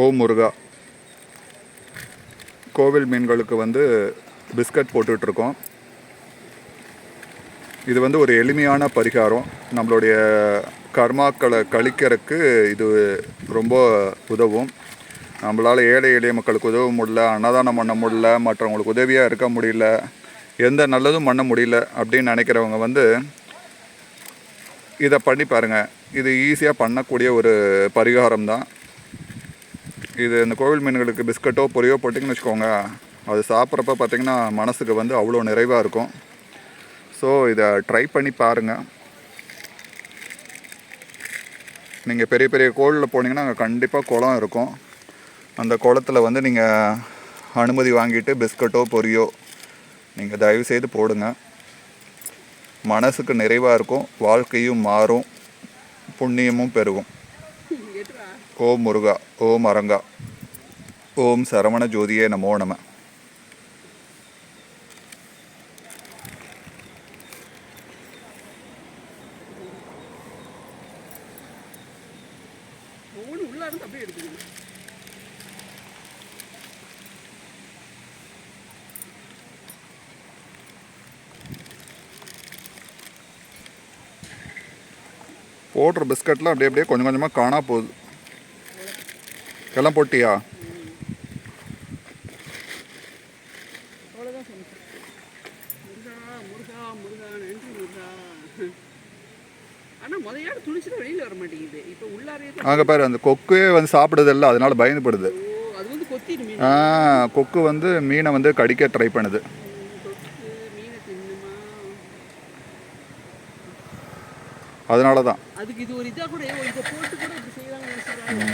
ஓ முருகா கோவில் மீன்களுக்கு வந்து பிஸ்கட் போட்டுட்ருக்கோம். இது வந்து ஒரு எளிமையான பரிகாரம். நம்மளுடைய கர்மாக்களை கழிக்கிறதுக்கு இது ரொம்ப உதவும். நம்மளால் ஏழை எளிய மக்களுக்கு உதவ முடியல அன்னதானம் பண்ண முடியல மற்றவங்களுக்கு உதவியாக இருக்க முடியல எந்த நல்லதும் பண்ண முடியல அப்படின்னு நினைக்கிறவங்க வந்து இதை பண்ணி பாருங்கள் இது ஈஸியாக பண்ணக்கூடிய ஒரு பரிகாரம் தான் இது இந்த கோவில் மீன்களுக்கு பிஸ்கட்டோ பொரியோ போட்டிங்கன்னு வச்சுக்கோங்க. அது சாப்பிட்றப்ப பார்த்தீங்கன்னா மனசுக்கு வந்து அவ்வளோ நிறைவாக இருக்கும். ஸோ இதை ட்ரை பண்ணி பாருங்கள் நீங்கள் பெரிய பெரிய கோவிலில் போனீங்கன்னா அங்கே கண்டிப்பாக குளம் இருக்கும். அந்த குளத்துல வந்து நீங்கள் அனுமதி வாங்கிட்டு பிஸ்கட்டோ பொரியோ நீங்கள் தயவு செய்து போடுங்க. மனசுக்கு நிறைவாக இருக்கும் வாழ்க்கையும் மாறும் புண்ணியமும் பெருகும். ஓம் முருகா ஓம் அரங்கா ஓம் சரவண ஜோதியே நமோ நம. போடுற பிஸ்கட்லாம் அப்படியே அப்படியே கொஞ்சம் கொஞ்சமாக காணா போகுது. எல்லாம் போட்டியா அவ்வளோதான் சொன்னேன் முருகா முருகா முருகா நன்றி முருகா ஆனால் முதையாடு துணிச்சிட்டு வெளியில் வர மாட்டேங்குது. இப்போ உள்ளாரே தான் அங்கே பாரு அந்த கொக்கே வந்து சாப்பிடுது இல்லை அதனால பயந்துப்படுது அது வந்து ஆ கொக்கு வந்து மீனை வந்து கடிக்க ட்ரை பண்ணுது. அதனால தான் அதுக்கு இது ஒரு இதாக கூட இதை போட்டு கூட இப்படி நினைச்சுக்கிறாங்க